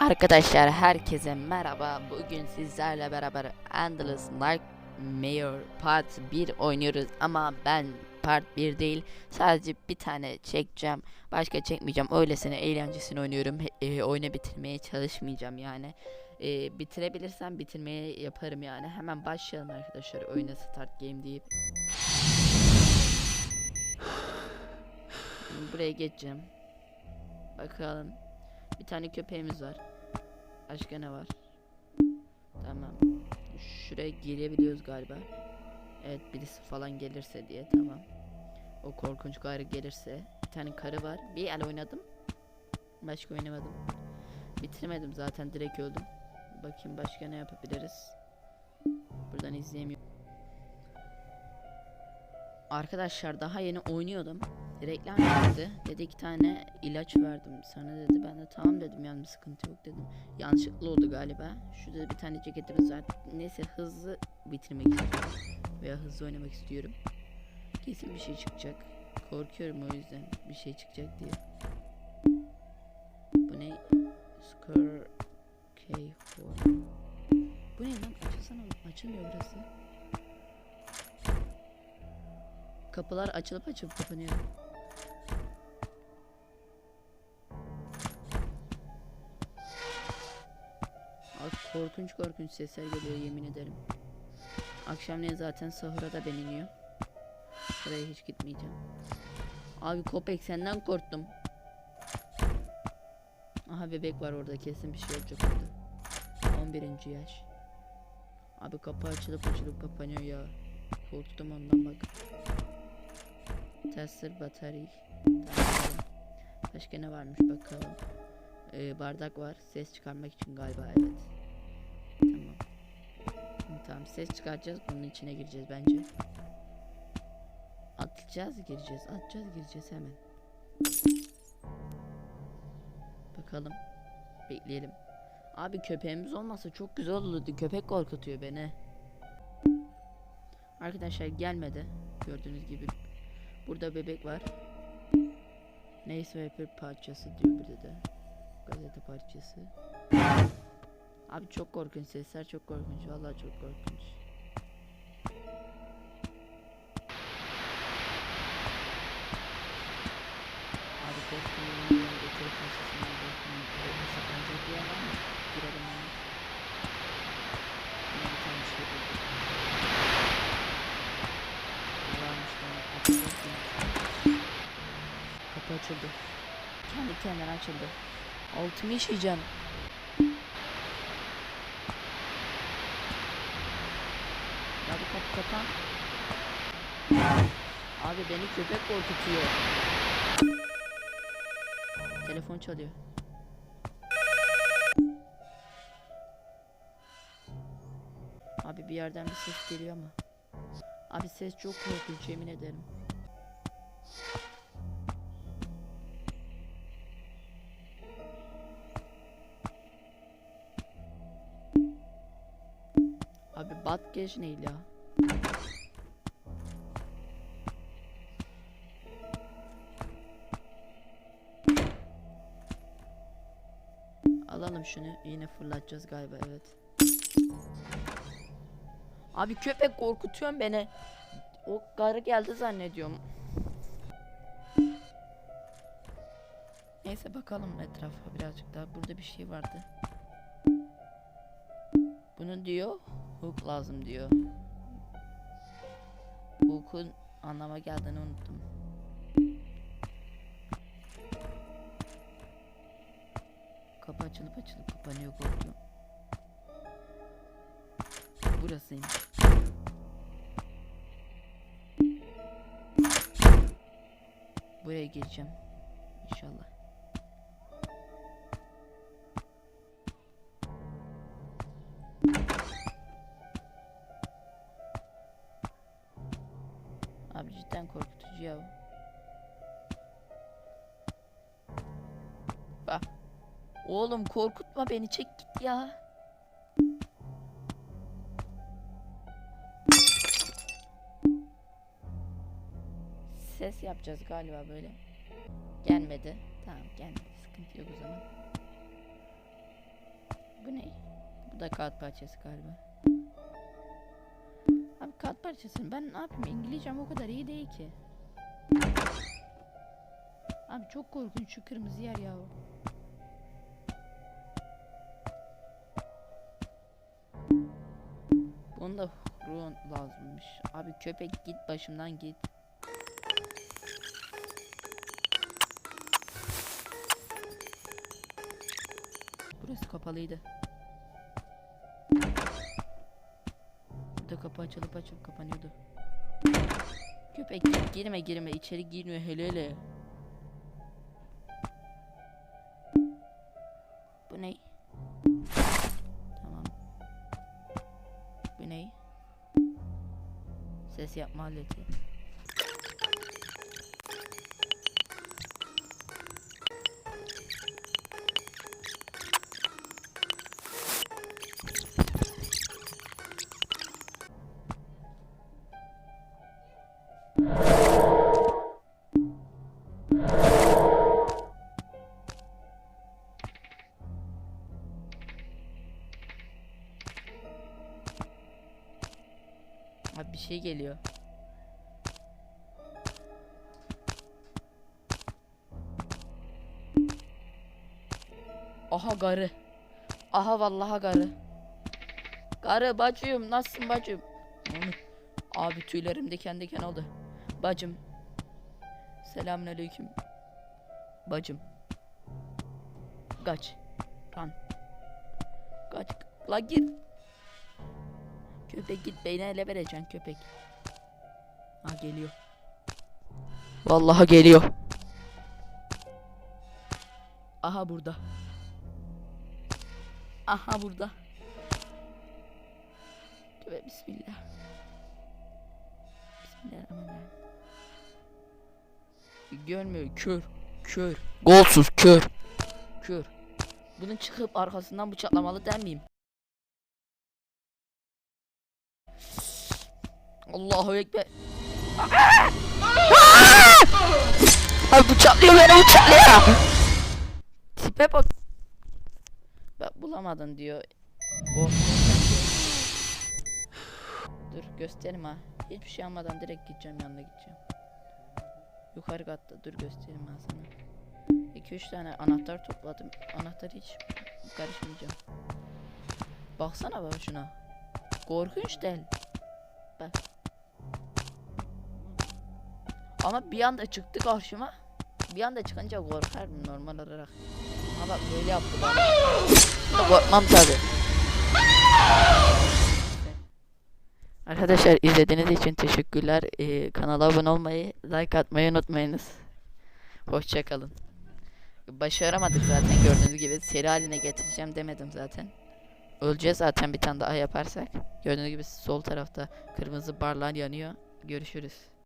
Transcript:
Arkadaşlar herkese merhaba. Bugün sizlerle beraber Endless Nightmare Part 1 oynuyoruz ama ben Part 1 değil sadece bir tane çekeceğim. Başka çekmeyeceğim. Öylesine eğlencesini oynuyorum. E, oyunu bitirmeye çalışmayacağım yani. E, bitirebilirsem bitirmeye yaparım yani. Hemen başlayalım arkadaşlar. Oyuna start game deyip. Buraya geçeceğim. Bakalım. Bir tane köpeğimiz var. Başka ne var? Tamam. Şuraya girebiliyoruz galiba. Evet birisi falan gelirse diye tamam. O korkunç karı gelirse. Bir tane karı var. Bir el oynadım. Başka oynamadım. Bitirmedim zaten direkt öldüm. Bakayım başka ne yapabiliriz. Buradan izleyemiyorum. Arkadaşlar daha yeni oynuyordum. Reklam geldi. Dedi iki tane ilaç verdim sana dedi. Ben de tamam dedim yani sıkıntı yok dedim. Yanlışlıkla oldu galiba. Şurada bir tane ceketimiz var. Neyse hızlı bitirmek istiyorum. Veya hızlı oynamak istiyorum. Kesin bir şey çıkacak. Korkuyorum o yüzden bir şey çıkacak diye. Bu ne? Scar K4. Bu ne lan? Açılsana. Açılmıyor burası. Kapılar açılıp açılıp kapanıyor. Abi korkunç korkunç sesler geliyor yemin ederim. Akşamleyin zaten sahura da ben iniyor. Buraya hiç gitmeyeceğim. Abi köpek senden korktum. Aha bebek var orada kesin bir şey olacak orada. 11. yaş. Abi kapı açılıp açılıp kapanıyor ya. Korktum ondan bak. Tester batarya. Başka ne varmış bakalım. Ee, bardak var. Ses çıkarmak için galiba evet. Tamam. Tamam ses çıkaracağız. Bunun içine gireceğiz bence. Atacağız gireceğiz. Atacağız gireceğiz hemen. Bakalım. Bekleyelim. Abi köpeğimiz olmasa çok güzel olurdu. Köpek korkutuyor beni. Arkadaşlar gelmedi. Gördüğünüz gibi. Burada bebek var. Newspaper parçası diyor burada da. Gazete parçası. Abi çok korkunç sesler çok korkunç. Vallahi çok korkunç. Kapı açıldı. Kendi kendine açıldı. Altımı işeyeceğim. Ya bu kapı kapan. Abi beni köpek korkutuyor. Telefon çalıyor. Abi bir yerden bir ses geliyor ama. Abi ses çok korkunç yemin ederim. Abi bat geç neydi ya? Alalım şunu. Yine fırlatacağız galiba evet. Abi köpek korkutuyorsun beni. O karı geldi zannediyorum. Neyse bakalım etrafa birazcık daha. Burada bir şey vardı. Bunu diyor hook lazım diyor. Hook'un anlama geldiğini unuttum. Kapı açılıp açılıp kapanıyor korkuyorum. Burasıymış. Buraya gireceğim. İnşallah. Abi cidden korkutucu ya. Bak. Oğlum korkutma beni çek git ya. Ses yapacağız galiba böyle. Gelmedi. Tamam gelmedi. Sıkıntı yok o zaman. Bu da kağıt parçası galiba. Abi kağıt parçasını ben ne yapayım? İngilizcem o kadar iyi değil ki. Abi çok korkunç şu kırmızı yer ya. Bunda ruhun lazımmış. Abi köpek git başımdan git. Burası kapalıydı. Burada kapı açılıp açılıp kapanıyordu. Köpek girme girme içeri girmiyor hele hele. Bu ne? Tamam. Bu ne? Ses yapma aleti. Abi bir şey geliyor. Aha garı. Aha vallahi garı. Garı bacım nasılsın bacım? Abi tüylerim diken diken oldu. Bacım. Selamünaleyküm. Bacım. Kaç. Lan. Kaç. La git. Köpek git beyne ele vereceksin köpek. Ha geliyor. Vallahi geliyor. Aha burada. Aha burada. Tövbe bismillah. Bismillahirrahmanirrahim. Görmüyor kör. Kör. Golsuz kör. Kör. Bunun çıkıp arkasından bıçaklamalı der Allahu Ekber. Abi bıçaklıyor beni bıçaklıyor. Tipe bak. Bak bulamadın diyor. Dur göstereyim ha. Hiçbir şey almadan direkt gideceğim yanına gideceğim. Yukarı katta dur göstereyim ben sana. 2-3 tane anahtar topladım. Anahtar hiç karışmayacağım. Baksana bak şuna. Korkunç değil. Ama bir anda çıktı karşıma. Bir anda çıkınca korkarım normal olarak. Ama bak böyle yaptı bana. Korkmam tabi. Arkadaşlar izlediğiniz için teşekkürler. Ee, kanala abone olmayı, like atmayı unutmayınız. Hoşçakalın. Başaramadık zaten gördüğünüz gibi. Seri haline getireceğim demedim zaten. Öleceğiz zaten bir tane daha yaparsak. Gördüğünüz gibi sol tarafta kırmızı barlar yanıyor. Görüşürüz.